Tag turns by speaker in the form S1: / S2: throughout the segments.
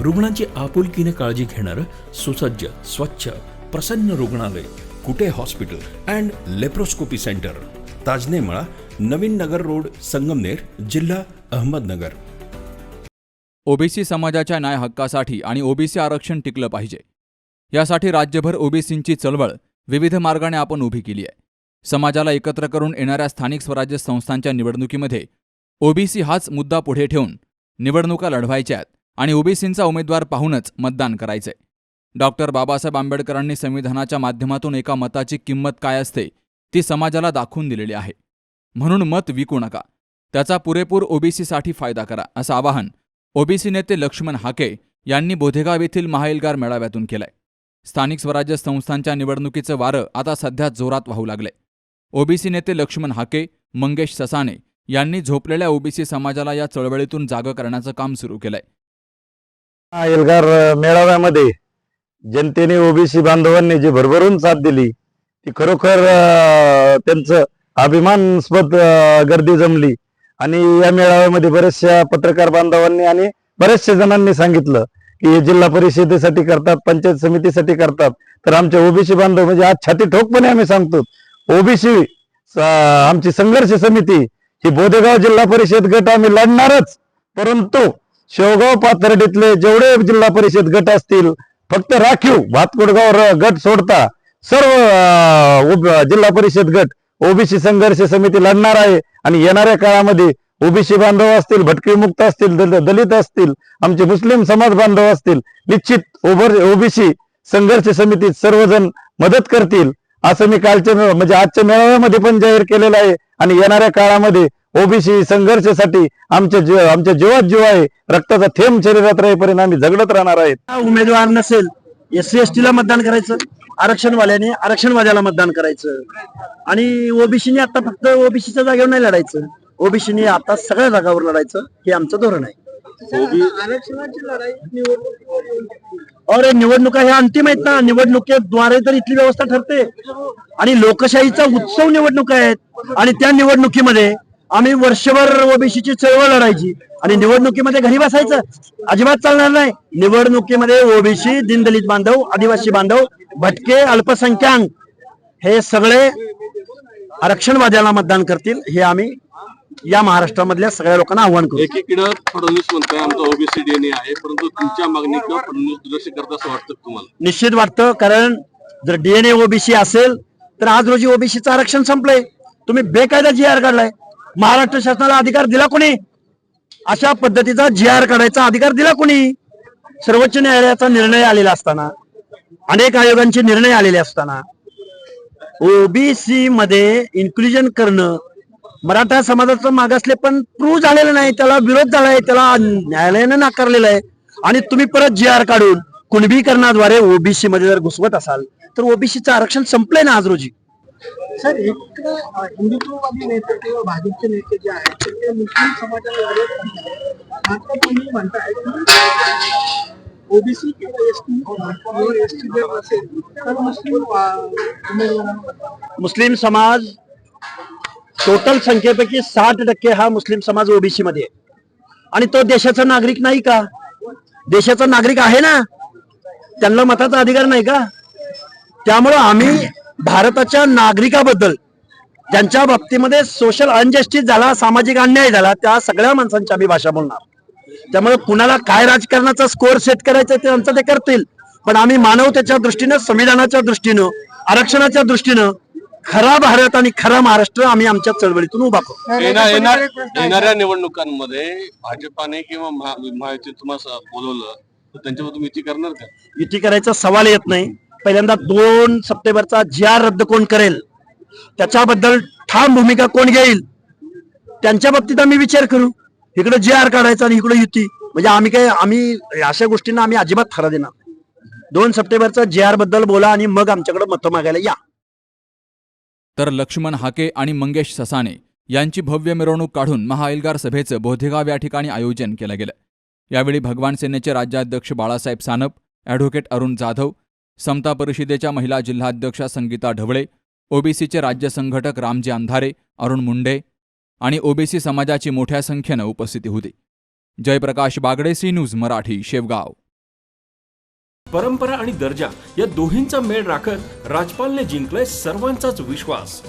S1: रुग्णांची आपुलकीने काळजी घेणारं सुसज्ज स्वच्छ प्रसन्न रुग्णालय Kute hospital and laparoscopy centre. Tajnemala Navin Nagar road Sangamner जिल्हा अहमदनगर.
S2: ओबीसी समाजाच्या न्याय हक्कासाठी आणि ओबीसी आरक्षण टिकलं पाहिजे. यासाठी राज्यभर ओबीसींची चळवळ विविध मार्गाने आपण उभी केली आहे. समाजाला एकत्र करून येणाऱ्या स्थानिक स्वराज्य संस्थांच्या निवडणुकीमध्ये ओबीसी हाच मुद्दा पुढे ठेवून निवडणुका लढवायच्या आहेत. आणि ओबीसींचा उमेदवार पाहूनच मतदान करायचंय. डॉक्टर बाबासाहेब आंबेडकरांनी संविधानाच्या माध्यमातून एका मताची किंमत काय असते ती समाजाला दाखवून दिलेली आहे. म्हणून मत विकू नका. त्याचा पुरेपूर ओबीसीसाठी फायदा करा असं आवाहन ओबीसी नेते लक्ष्मण हाके यांनी बोधेगाव येथील महाएल्गार मेळाव्यातून केलंय. स्थानिक स्वराज्य संस्थांच्या निवडणुकीचं वारं आता सध्या जोरात वाहू लागलंय. ओबीसी नेते लक्ष्मण हाके मंगेश ससाने यांनी झोपलेल्या ओबीसी समाजाला या चळवळीतून जागं करण्याचं काम सुरू केलंय.
S3: एल्गार मेळाव्यामध्ये जनतेने ओबीसी बांधवांनी जी भरभरून साथ दिली ती खरोखर त्यांचं अभिमानस्पद गर्दी जमली. आणि या मेळाव्यामध्ये बऱ्याचशा पत्रकार बांधवांनी आणि बऱ्याचशा जणांनी सांगितलं की हे जिल्हा परिषदेसाठी करतात पंचायत समितीसाठी करतात. तर आमच्या ओबीसी बांधव म्हणजे आज छाती ठोकपणे आम्ही सांगतो ओबीसी आमची संघर्ष समिती ही बोधेगाव जिल्हा परिषद गट आम्ही लढणारच. परंतु शेवगाव पाथर्डीतले जेवढे जिल्हा परिषद गट असतील फक्त राखीव भातकुडगाव गट सोडता सर्व जिल्हा परिषद गट ओबीसी संघर्ष समिती लढणार आहे. आणि येणाऱ्या काळामध्ये ओबीसी बांधव असतील भटके मुक्त असतील दल- दलित असतील आमचे मुस्लिम समाज बांधव असतील निश्चित ओबर ओबीसी संघर्ष समितीत सर्वजण मदत करतील. असं मी कालच्या म्हणजे आजच्या मेळाव्यामध्ये पण जाहीर केलेलं आहे. आणि येणाऱ्या काळामध्ये ओबीसी संघर्षासाठी आमच्या जीव आमच्या जीवात जीव आहे रक्ताचा थेंब शरीरात राहीपर्यंत आम्ही झगडत राहणार आहेत.
S4: हा उमेदवार नसेल एस सी एस ला मतदान करायचं आरक्षणवाल्याने आरक्षणवाद्याला मतदान करायचं. आणि ओबीसीने आता फक्त ओबीसीच्या जागेवर नाही लढायचं. ओबीसीने आता सगळ्या जागावर लढायचं हे आमचं धोरण आहे. आरक्षणाची लढाई अरे निवडणुका ह्या अंतिम आहेत ना. निवडणुकीद्वारे तर इथली व्यवस्था ठरते. आणि लोकशाहीचा उत्सव निवडणुका आहेत. आणि त्या निवडणुकीमध्ये आम्ही वर्षभर ओबीसीची चळवळ लढायची. आणि निवडणुकीमध्ये घरी बसायचं अजिबात चालणार नाही. निवडणुकीमध्ये ओबीसी दीनदलित बांधव आदिवासी बांधव भटके अल्पसंख्याक हे सगळे आरक्षणवाद्याला मतदान करतील हे आम्ही या महाराष्ट्रामधल्या सगळ्या लोकांना आव्हान करू.
S5: एकीकडे फडणवीस म्हणताय आमचा ओबीसी डीएनए आहे परंतु तुमच्या मागणीकडे फडणवीस दुर्लक्ष करत असं वाटतं तुम्हाला?
S4: निश्चित वाटतं कारण जर डीएनए ओबीसी असेल तर आज रोजी ओबीसीचं आरक्षण संपलंय. तुम्ही बेकायदा जी आर काढलाय. महाराष्ट्र शासनाला अधिकार दिला कोणी? अशा पद्धतीचा जी आर काढायचा अधिकार दिला कोणी? सर्वोच्च न्यायालयाचा निर्णय आलेला असताना अनेक आयोगांचे निर्णय आलेले असताना ओबीसी मध्ये इन्क्लुजन करणं मराठा समाजाचं मागासले पण प्रूव्ह झालेलं नाही त्याला विरोध झालाय त्याला न्यायालयानं नाकारलेलं आहे. आणि तुम्ही परत जी आर काढून कुणबीकरणाद्वारे ओबीसी मध्ये जर घुसवत असाल तर ओबीसीचं आरक्षण संपलंय ना आज रोजी.
S6: सर एक हिंदुत्ववादी नेते किंवा भाजपचे नेते जे आहेत ते मुस्लिम समाजाला विरोध करतात. आता तुम्ही म्हणताय ओबीसी किंवा एस टी किंवा एस टी जर असेल तर मुस्लिम
S4: मुस्लिम समाज टोटल संख्येपैकी साठ टक्के हा मुस्लिम समाज ओबीसी मध्ये आणि तो देशाचा नागरिक नाही का? देशाचा नागरिक आहे ना? त्यांना मताचा अधिकार नाही का? त्यामुळं आम्ही भारताच्या नागरिकाबद्दल ज्यांच्या बाबतीमध्ये सोशल अनजस्टिस झाला सामाजिक अन्याय झाला त्या सगळ्या माणसांची आम्ही भाषा बोलणार. त्यामुळे कुणाला काय राजकारणाचा स्कोअर सेट करायचा ते त्यांचं ते करतील. पण आम्ही मानवतेच्या दृष्टीनं संविधानाच्या दृष्टीनं आरक्षणाच्या दृष्टीनं खरा भारत आणि खरा महाराष्ट्र आम्ही आमच्या चळवळीतून उभा करू.
S5: येणाऱ्या निवडणुकांमध्ये भाजपाने किंवा महा- महायुतीने तुम्हाला बोलवलं तर त्यांच्यावर तुम्ही युती करणार का?
S4: युती करायचा सवाल येत नाही. पहिल्यांदा दोन सप्टेंबरचा जी आर रद्द कोण करेल त्याच्याबद्दल ठाम भूमिका कोण घेईल त्यांच्या बाबतीत आम्ही विचार करू. इकडे जे आर काढायचा आणि इकडे युती म्हणजे आम्ही काय आम्ही अशा गोष्टींना आम्ही अजिबात खरा देणार दोन सप्टेंबरचा जे आरबद्दल बोला आणि मग आमच्याकडे मतं मागायला या.
S2: तर लक्ष्मण हाके आणि मंगेश ससाने यांची भव्य मिरवणूक काढून महाएल्गार सभेचं बोधेगाव या ठिकाणी आयोजन केलं गेलं. यावेळी भगवान सेनेचे राज्याध्यक्ष बाळासाहेब सानप ॲडव्होकेट अरुण जाधव समता परिषदेच्या महिला जिल्हाध्यक्षा संगीता ढवळे ओबीसीचे राज्य संघटक रामजी अंधारे अरुण मुंडे आणि ओबीसी समाजाची मोठ्या संख्येनं उपस्थिती होती. Jayprakash Bagde C News Marathi Shevgaon.
S1: परंपरा आणि दर्जा या दोहींचा मेळ राखत राजपालने जिंकलाय सर्वांचाच विश्वास.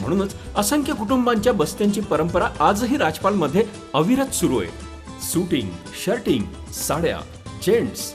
S1: म्हणूनच असंख्य कुटुंबांच्या बस्त्यांची परंपरा आजही राजपालमध्ये अविरत सुरू आहे. सुटिंग शर्टिंग साड्या जेंट्स